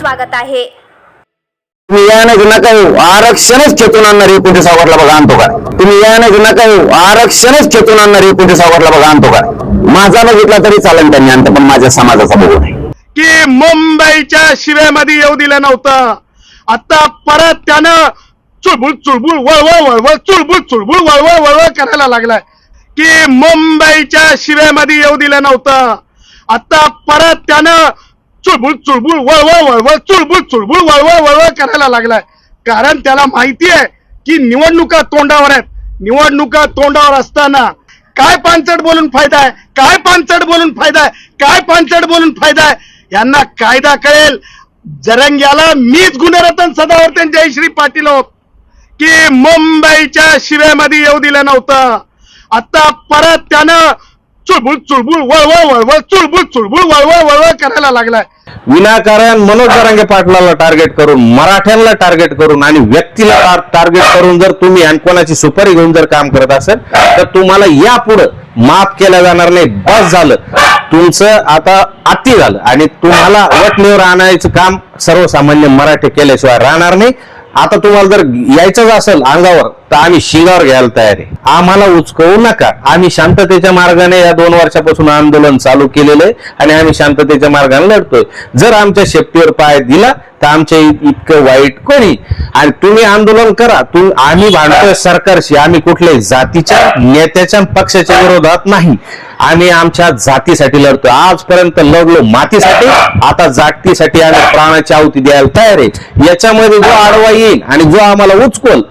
स्वागत आहे. तुम्ही या नाही नका येऊ आरक्षणच खेचून आणणार एकोणतीस ऑगस्टला बघा आणतो का? तुम्ही या नाही नका येऊ आरक्षणच खेचून आणणार एकोणतीस ऑगस्टला बघा आणतो का? माझा बघितला तरी चालेल त्यांनी आणतं पण माझ्या समाजाचा बघू नये. की मुंबईच्या शिवेमध्ये येऊ दिलं नव्हतं. आता परत त्यानं चुळबुळ चुळबुळ वळवळ वळवळ चुळबुळ चुळबुळ वळवळ वळवळ करायला लागलाय. की मुंबईच्या शिवेमध्ये येऊ दिलं नव्हतं. आता परत त्यानं चुळबुळ चुळबुळ वळवळ वळवळ चुळबुळ चुळबुळ वळवळ वळवळ करायला लागलाय. कारण त्याला माहिती आहे की निवडणुका तोंडावर आहेत. निवडणुका तोंडावर असताना काय पानचट बोलून फायदा आहे? काय पानचट बोलून फायदा आहे? काय पानचट बोलून फायदा आहे? यांना कायदा कळेल. जरंग्याला मीच गुणरत्न सदावर्तन जयश्री पाटील आहोत. की मुंबईच्या शिवेमध्ये येऊ दिलं नव्हतं. आता परत त्यानं चुळबुळ चुळबुळ वळवळ वळवळ चुळबुळ चुळबुळ वळवळ वळवळ करायला लागलाय. विनाकारण मनोज जरांगे पाटलाला टार्गेट करून मराठ्यांना टार्गेट करून आणि व्यक्तीला टार्गेट करून जर तुम्ही आणि सुपारी घेऊन जर काम करत असेल तर तुम्हाला यापुढं माफ केलं जाणार नाही. बस झालं. तुमचं आता अति झालं. आणि तुम्हाला वटणीवर आणायचं काम सर्वसामान्य मराठी केल्याशिवाय राहणार नाही. आता तुम्हाला जर यायचंच असेल अंगावर तर आम्ही शिंगावर घ्यायला तयार आहे. आम्हाला उचकवू नका. आम्ही शांततेच्या मार्गाने या दोन वर्षापासून आंदोलन चालू केलेलं आहे आणि आम्ही शांततेच्या मार्गाने लढतोय. जर आमच्या शेपटीवर पाय दिला तर आमच्या इतकं वाईट कोणी? आणि तुम्ही आंदोलन करा. तुम्ही आम्ही भांडतोय सरकारशी आम्ही कुठल्याही जातीच्या नेत्याच्या पक्षाच्या विरोधात नाही. आम्ही आमच्या जातीसाठी लढतोय. आजपर्यंत लढलो मातीसाठी आता जागतीसाठी आम्ही प्राणाची आहुती द्यायला तयार आहे. याच्यामध्ये जो आडवा येईल आणि जो आम्हाला उचकोल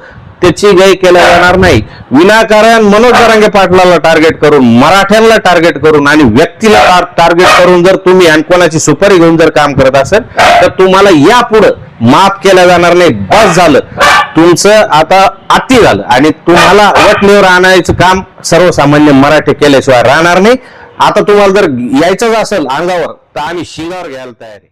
त्याची गाय केल्या जाणार नाही. विनाकारण मनोज जरांगे पाटलाला टार्गेट करून मराठ्यांना टार्गेट करून आणि व्यक्तीला टार्गेट करून जर तुम्ही आणि कोणाची सुपारी घेऊन जर काम करत असेल तर तुम्हाला यापुढं माफ केलं जाणार नाही. बस झालं. तुमचं आता अति झालं. आणि तुम्हाला वटणीवर आणायचं काम सर्वसामान्य मराठी केल्याशिवाय राहणार नाही. आता तुम्हाला जर यायचंच असेल अंगावर तर आम्ही शिंगावर घ्यायला तयार आहे.